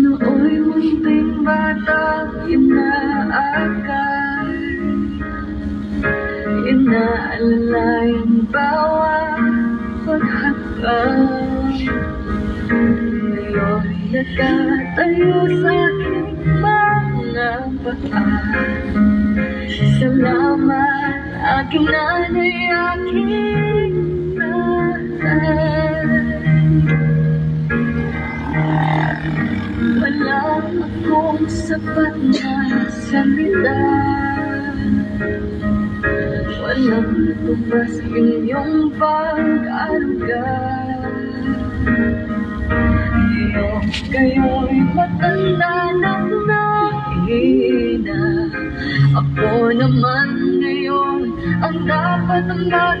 Nooy munting batang inaakal Inaalala yung bawat paghatal Ngayon nakatayo sa aking mga paa Salamat aking nanay, aking akong sapat na salita Walang tupas inyong pag-aruga Iyong kayo'y matanda ng nakina Ako naman ngayon ang dapat ang mag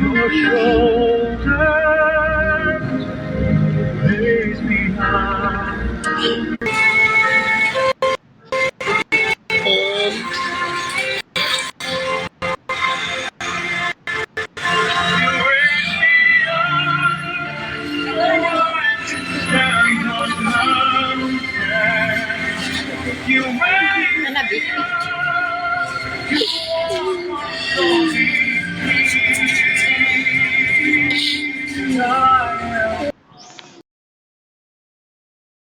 your shoulders, days behind. You ready? I'm a big